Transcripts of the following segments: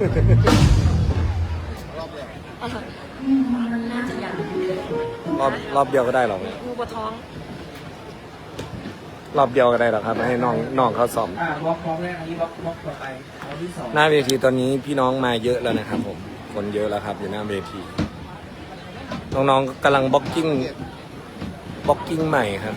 มันน่าจะอย่างรอบรอบเดียวก็ได้หรอกเนี่ยงูปวดท้อง รอบเดียวก็ได้หรอกครับ ให้น้องน้องเขาสอบอ่าบล็อกบล็อกแรกอันนี้บล็อกบล็อกต่อไปบล็อกที่สองหน้าเวทีตอนนี้พี่น้องมาเยอะแล้วนะครับผม คนเยอะแล้วครับ อยู่หน้าเวที น้องๆกำลังบล็อกกิ้งบล็อกกิ้งใหม่ครับ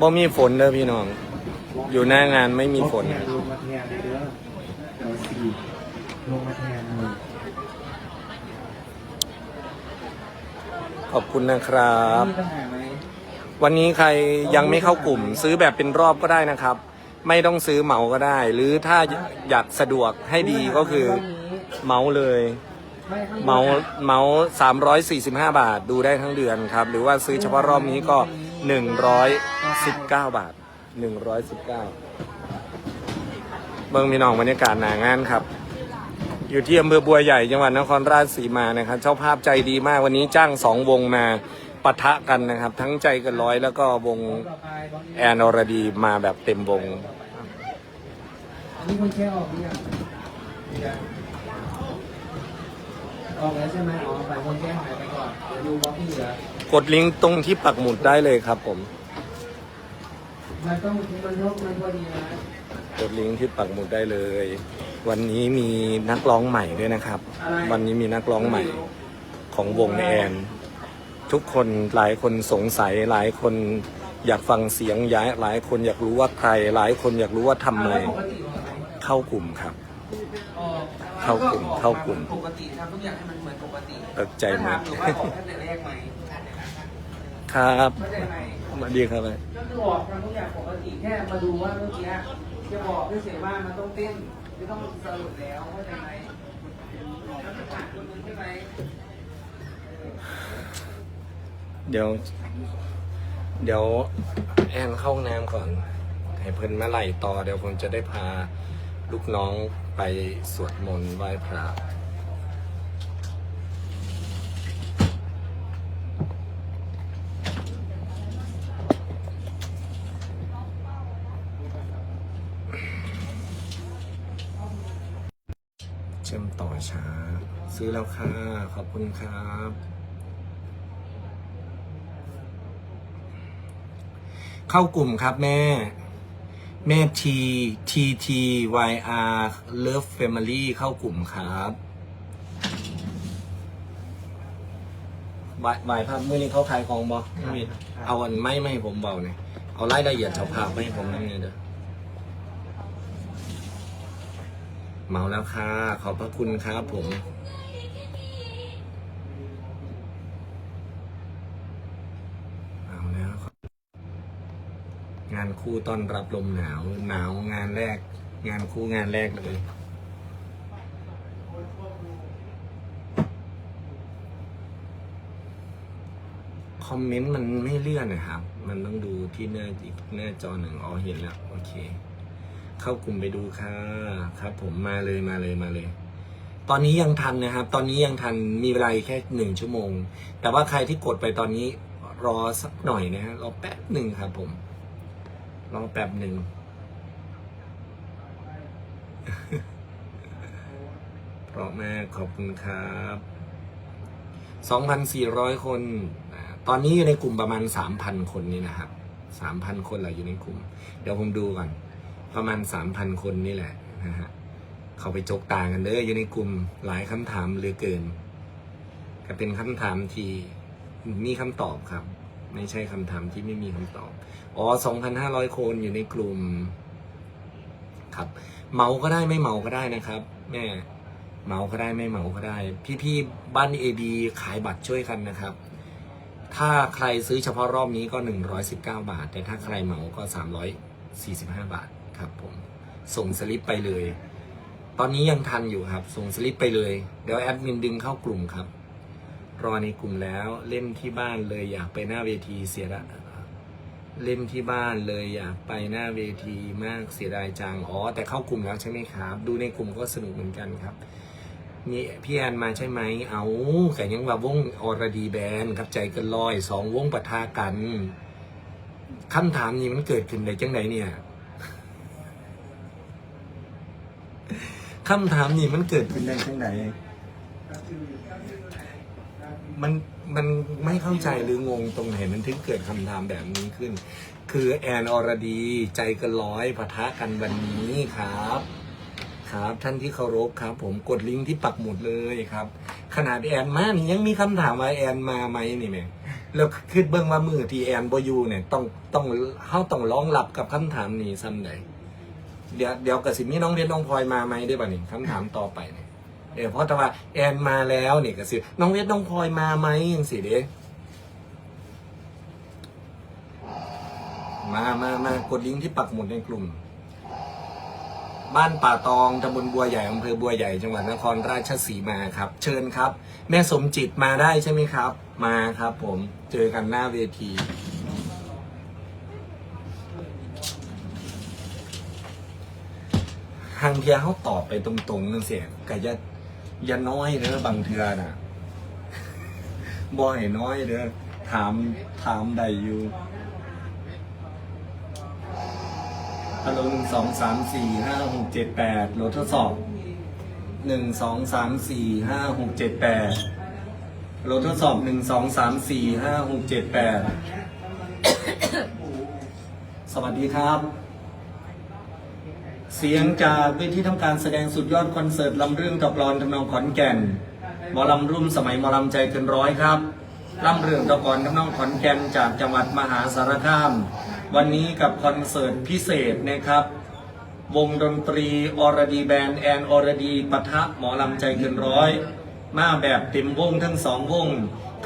บ่มีฝนเด้อพี่น้อง อยู่หน้างานไม่มีฝน ลงมาแทนเลยเด้อเดี๋ยวสี่ลงมาแทนเลยขอบคุณนะครับ มีปัญหาไหมวันนี้ใครยังไม่เข้ากลุ่ม ซื้อแบบเป็นรอบก็ได้นะครับ ไม่ต้องซื้อเหมาก็ได้ หรือถ้าอยากสะดวกให้ดีก็คือเหมาเลย ไม่ข้งบนเหมาเหมาสามร้อยสี่สิบห้าบาทดูได้ทั้งเดือนครับ หรือว่าซื้อเฉพาะรอบนี้ก็หนึ่งร้อยสิบเก้าบาท หนึ่งร้อยสิบเก้าเมืองมีน้องบรรยากาศหนางานครับ อยู่ที่อำเภอบัวใหญ่จังหวัดนครราชสีมานะครับ เจ้าภาพใจดีมากวันนี้จ้างสองวงมาปะทะกันนะครับ ทั้งใจเกันร้อยแล้วก็วงต่อไปบล็อกนี้แอนอรดีมาแบบเต็มวงอันนี้คนแค่ออกหรือยังยังออกแล้วใช่ไหมอ๋อฝ่ายคนแค่หายไปก่อนเดี๋ยวดูบล็อกที่เหลือกดลิงก์ตรงที่ปักหมุดได้เลยครับผม มันต้องมันลบมันพอดีนะกดลิงก์ที่ปักหมุดได้เลย วันนี้มีนักร้องใหม่ด้วยนะครับ วันนี้มีนักร้องใหม่ของวงแอนทุกคนหลายคนสงสัยหลายคนอยากฟังเสียงย้ายหลายคนอยากรู้ว่าใคร หลายคนอยากรู้ว่าทำไมปกติออกไหมเข้ากลุ่มครับออกเข้ากลุ่มเข้ากลุ่มปกติทำทุกอย่างให้มันเหมือนปกติตกใจหมดถอยู่ว่าออกตั้งแต่แรกไหม ครับเข้าใจไหมสวัสดีครับก็คือบอกทำทุกอย่างปกติแค่มาดูว่าเมื่อกี้จะบอกเฉยๆว่ามันต้องเต้นไม่ต้องสรุปแล้วเข้าใจไหมแล้วจะผ่านคนนึงใช่ไหมเดี๋ยว เดี๋ยวแอนเข้าห้องน้ำก่อน ให้เพิ่นมาไล่ต่อ เดี๋ยวผมจะได้พาลูกน้องไปสวดมนต์ไหว้พระ เชื่อมต่อช้า ซื้อแล้วค่ะ ขอบคุณครับ เข้ากลุ่มครับแม่ แม่ T T T Y R Love Family เข้ากลุ่มครับบายบายภาพมื่อนี้เขาขายของบอเอาอันไม่ไม่ให้ผมเบาเนี่ยเอารายละเอียดเฉพาพไม่ให้ผมนั่นไงเด้อ เมาแล้วค่ะ ขอบพระคุณครับผม เอาแล้ว งานคู่ต้อนรับลมหนาว หนาวงานแรก งานคู่งานแรกเลยคอมเมนต์มันไม่เลื่อนนะครับ มันต้องดูที่หน้าอีกหน้าจอหนึ่งอ๋อเห็นแล้ว โอเค เข้ากลุ่มไปดูค่ะครับ ผมมาเลยมาเลยมาเลย ตอนนี้ยังทันนะครับ ตอนนี้ยังทันมีเวลาแค่หนึ่งชั่วโมง แต่ว่าใครที่กดไปตอนนี้รอสักหน่อยนะฮะรอแป๊บหนึ่งครับผมรอแป๊บหนึ่งเพราะมากขอบคุณครับ 2,400 คนอ่าตอนนี้อยู่ในกลุ่มประมาณ 3,000 คนนี่นะครับ 3,000 คนแหละอยู่ในกลุ่ม เดี๋ยวผมดูก่อน ประมาณ3,000คนนี่แหละนะฮะเขาไปจกต่างกันเด้ออยู่ในกลุ่มหลายคำถามเหลือเกิน ก็เป็นคำถามที่มีคำตอบครับ ไม่ใช่คำถามที่ไม่มีคำตอบ อ๋อ2,500คนอยู่ในกลุ่ม ครับ เมาก็ได้ไม่เมาก็ได้นะครับแม่เมาก็ได้ไม่เมาก็ได้ พี่ๆบ้านเอดีขายบัตรช่วยกันนะครับ ถ้าใครซื้อเฉพาะรอบนี้ก็ 119 บาท แต่ถ้าใครเหมาก็ 345 บาท ครับผมส่งสลิปไปเลย ตอนนี้ยังทันอยู่ครับ ส่งสลิปไปเลย เดี๋ยวแอดมินดึงเข้ากลุ่มครับ รอในกลุ่มแล้วเล่นที่บ้านเลยอยากไปหน้าเวทีเสียละเล่นที่บ้านเลยอยากไปหน้าเวทีมากเสียดายจังอ๋อแต่เข้ากลุ่มแล้วใช่ไหมครับ ดูในกลุ่มก็สนุกเหมือนกันครับมีพี่แอนมาใช่ไหม เอาแต่ยังว่าวงออรดีแบนครับใจกันลอยสองวงปะทะกันคำถามนี้มันเกิดขึ้นได้จังไหนเนี่ย คำถามนี่มันเกิดขึ้นได้ที่ไหนมันมันไม่เข้าใจหรืองงตรงไหนมันถึงเกิดคำถามแบบนี้ขึ้น คือแอนอรดีใจกันร้อยปะทะกันวันนี้ครับ ครับ ท่านที่เคารพครับ ผมกดลิงก์ที่ปักหมุดเลยครับ ขนาดแอนมานี่ยังมีคำถามว่าแอนมาไหมนี่แม่แล้วคิดเบื้องว่ามือที่แอนบอยูเนี่ย ต้องต้องเข้าต้องร้องรับกับคำถามนี้ซ้ำไหน เดี๋ยวเดี๋ยวกสิมีน้องเรียนน้องพลอยมาไหมได้ป่ะนี่คำถามต่อไปเนี่ยเออเพราะแต่ว่าแอนมาแล้วเนี่ยกสิน้องเรียนน้องพลอยมาไหมยังสิเด้มามามากดลิงก์ที่ปักหมุดในกลุ่ม บ้านป่าตองตำบลบัวใหญ่อำเภอบัวใหญ่จังหวัดนครราชสีมาครับ เชิญครับ แม่สมจิตมาได้ใช่ไหมครับ มาครับ ผมเจอกันหน้าเวที ทางเทียเขาตอบไปตรงๆนั่นเสียกะยะอยาน้อยเด้อบางเทือน่ะบ่ให้น้อยเด้อถามถามใดอยู่ฮัลโหลหนึ่งสองสามสี่ห้าหกเจ็ดแปดโหลดทดสอบหนึ่งสองสามสี่ห้าหกเจ็ดแปดโหลดทดสอบหนึ่งสองสามสี่ห้าหกเจ็ดแปดสวัสดีครับ เสียงจากเวทีทำการแสดงสุดยอดคอนเสิร์ตลำเรื่องกับกลอนทำนองขอนแก่นหมอลำรุ่มสมัยหมอลำใจเกินร้อยครับลำเรื่องตะกอนทำนองขอนแก่นจากจังหวัดมหาสารคาม วันนี้กับคอนเสิร์ตพิเศษนะครับ วงดนตรีอรดีแบนด์แอนอรดีปะทะหมอลำใจเกินร้อย มาแบบเต็มวงทั้งสองวง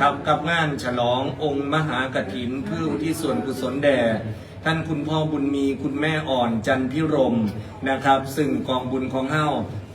ขับกับงานฉลององค์มหากถินเพื่อที่ส่วนกุศลแด่ ท่านคุณพ่อบุญมีคุณแม่อ่อนจันพิรมนะครับ ซึ่งกองบุญของเฮ้า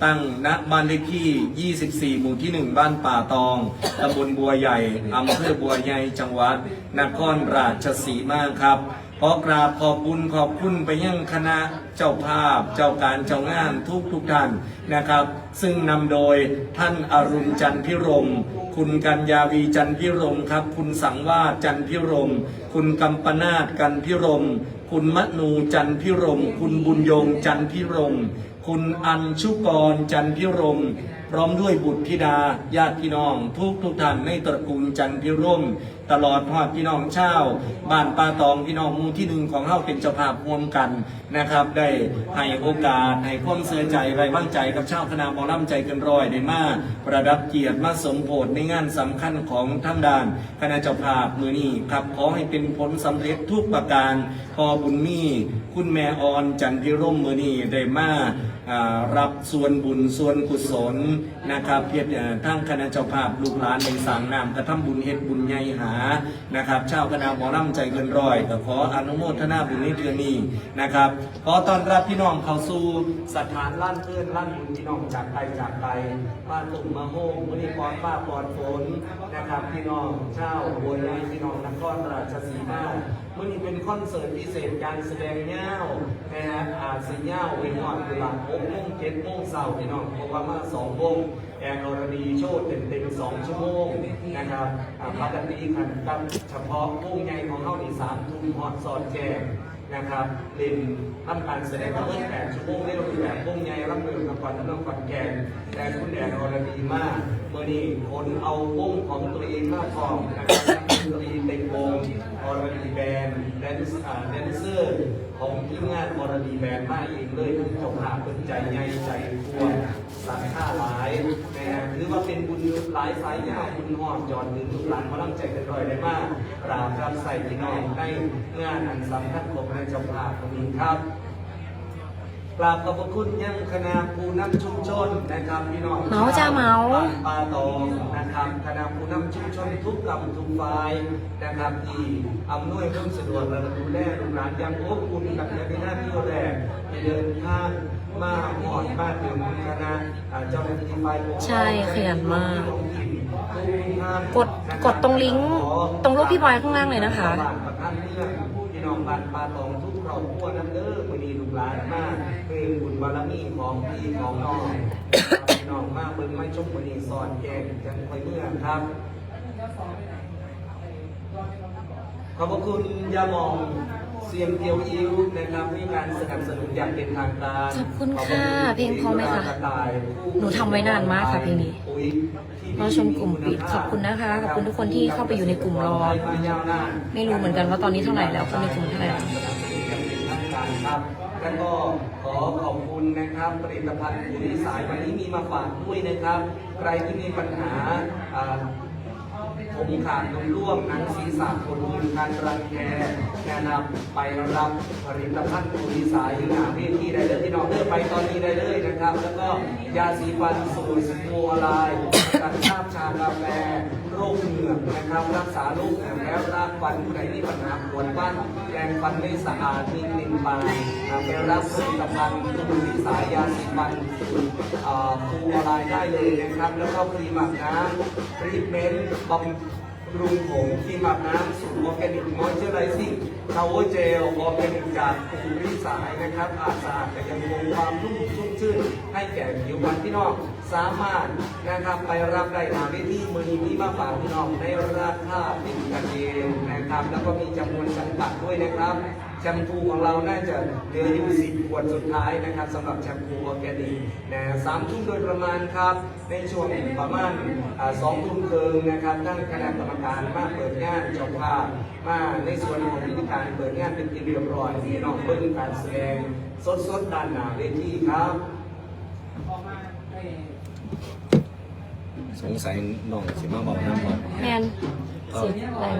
ตั้งณบ้านเลขที่ 24 หมู่ที่ 1 บ้านป่าตอง ตำบลบัวใหญ่ อำเภอบัวใหญ่ จังหวัดนครราชสีมาครับ ขอกราบขอบบุญขอบคุณไปยังคณะเจ้าภาพ เจ้าการเจ้างานทุกทุกท่านนะครับ ซึ่งนำโดยท่านอรุณจันพิรม คุณกัญญาวีจันพิรมครับ คุณสังวาจันพิรม คุณกัมปนาตกันพิรม คุณมนูจันพิรม คุณบุญยงจันพิรม คุณอัญชุกรจันพิรมพร้อมด้วยบุตรธิดาญาติพี่น้อง ทุกทุกท่านในตระกูลจันพิรม ตลอดทอดพี่น้องเช่าวบ้านปาตองพี่น้องมูที่หนึ่งของเฮาเป็นเจ้าภาพร่วมกันนะครับ ได้ให้โอกาสให้ความเสื่อใจไว้วางใจกับเช่าวคณะหมอลำใจกินรอยได้มาประดับเกียรติมาสมโพธในงานสำคัญของทั้งด่านคณะเจ้าภาพมือนี้ครับขอให้เป็นผลสำเร็จทุกประการพอบุญมีคุณแม่ออนจันพิร่มมือนี้ได้มาอ่ารับส่วนบุญส่วนกุศลนะครับเพียรทั้งคณะเจ้าภาพลูกหลานในสังนามกระทำบุญเฮ็ดบุญใหญ่หานะครับเจ้าคณะหมอลำใจเกินร้อยก็ขออนุโมทนาบุญในเดือนนี้นะครับขอต้อนรับพี่น้องเข้าสู่สถานล้านเพื่อนล้านบุญพี่น้องจากไปจากไปมาตุ่มมาโฮมมือนี้ปลอดฟ้าปอดฝนนะครับพี่น้องเจ้าบัวใหญ่พี่น้องนครราชสีมามื่อนี้เป็นคอนเสิร์ตพิเศษการแสดงเง่านะฮะอาสีเง่าเวงอนเวลาหกโมงเจ็ดโมงเสาร์พี่น้องเพราะว่ามาสองวงแอนอรดีโชว์เต็มเต็มสองชั่วโมงนะครับอ่าปกติคันกับเฉพาะวงใหญ่ของเขานี่สามทุ่มหอดสอดแจงนะครับเล่นทำการแสดงทั้งหมแปดชั่วโมงได้ลงแบบวงใหญ่รับมือกับความต้องการแกนแต่คุณแอนอรดีมากเมื่อนี้คนเอาวงของตัวเองมาฟอร์มนะครับดนตรีเต็มวงอรดีแบนด์แดนซ์อ่าแดนเซอร์ของทีมงานอรดีแบนด์มาเองเลยเจ้าภาเป็นใจใหญ่ใจทั่ว สังค่าหลายนะฮะถือว่าเป็นบุญหลายสายยาวบุญหอดจอดถึงทุกหลานมาลังใจกันรอยได้มากกราบรับใส่พี่น้องในงานอันสำคัญของในเจ้าภาพคนนี้ครับกราบขอบพระคุณยังคณะผู้นำชุมชนนะครับพี่น้องเมาจ้าเมาบ้นป่าตองนะครับคณะผู้นำชุมชนทุกกำทุกฝ่ายนะครับที่อำนวยความสะดวกและดูแลลูกหลานอย่างอบอุ่นกับในหน้าที่แรกที่เดินทาง มาหอดมาถึงคณะอ่าเจ้าหน้าที่ฝ่ายปกครองใช่ขยันมากทุท่านกดกดตรงลิงก์ตรงรูปพี่บอยข้างล่างเลยนะคะ บ้านประกันเรื่องพี่น้องบ้านปลาตองทุกครอบครัวนั่นเด้อมื้อนี้ลูกหลานมากคือบุญบารมีของพี่ของน้องพี่น้องมาเบิ่งไม่ชมมื้อนี้สอนแกงจังค่อยเมื่อครับ ขอบพระคุณยาหมอง เสียงเกียวอิ้วนะครับมีการสนับสนุนอย่างเป็นทางการขอบคุณค่ะเพลงพอไหมคะกรต่ายผู้หนูทำไว้นานมากค่ะเพลงนี้ปุ๋ยที่รอชมกลุ่มปิดขอบคุณนะคะขอบคุณทุกคนที่เข้าไปอยู่ในกลุ่มรอไม่รู้เหมือนกันว่าตอนนี้เท่าไหร่แล้วคนในกลุ่มเท่าไหร่แล้วครับแล้วก็ขอขอบคุณนะครับผลิตภัณฑ์ปุ๋ยสายวันนี้มีมาฝากด้วยนะครับ ใครที่มีปัญหาอ่า ผมขาดนมร่วงหนังศีรษะคนอื่นการรังแกแนะนำไปรับผลิตภัณฑ์ปุ๋ยสายหรือหาเวทีได้เลยที่น้องเลือกไปตอนนี้ได้เลยนะครับ แล้วก็ยาสีฟันสูตรสมูอลายกันชาบชากาแฟ คเหงือกนะครับ รักษาโรคเหงือกแล้วรากฟันผู้ใดมีปัญหาปวดฟันแรงฟันไม่สะอาดมีกลิ่นปากนะไปรับผลิตภัณฑ์ปุ๋ยสายยาสีฟันสูตรอ่าฟูอลายได้เลยนะครับ แล้วก็ครีมอาบน้ำทรีทเมนต์บำรุงผงครีมอาบน้ำสูตรออร์แกนิกมอยเจอไรซิ่งทาวเวอร์เจลออร์แกนิกจากปูริสายนะครับอาสะอาดแต่ยังคงความนุ่มชุ่มชื่นให้แก่ผิวพรรณพี่น้อง สามารถนะครับไปรับได้ตามเวทีมือนี้มาฝากพี่น้องในราคาเป็นกันเองนะครับ แล้วก็มีจำนวนจำกัดด้วยนะครับแชมพูของเราน่าจะเหลืออยู่สิบขวดสุดท้ายนะครับสำหรับแชมพูออร์แกนิกนะสามทุ่มโดยประมาณครับ ในช่วงประมาณสองทุ่มครึ่งนะครับทั้งคณะกรรมการมาเปิดงานจ้าภาพมาในส่วนของพิธีการเปิดงานเป็นที่เรียบร้อยนี่น้องเบิ้งการแสดงสดๆด้านหน้าเวทีครับต่อมา สงสัยน้องสิมาบอกน้ำบอกแมนสิอะไรวะ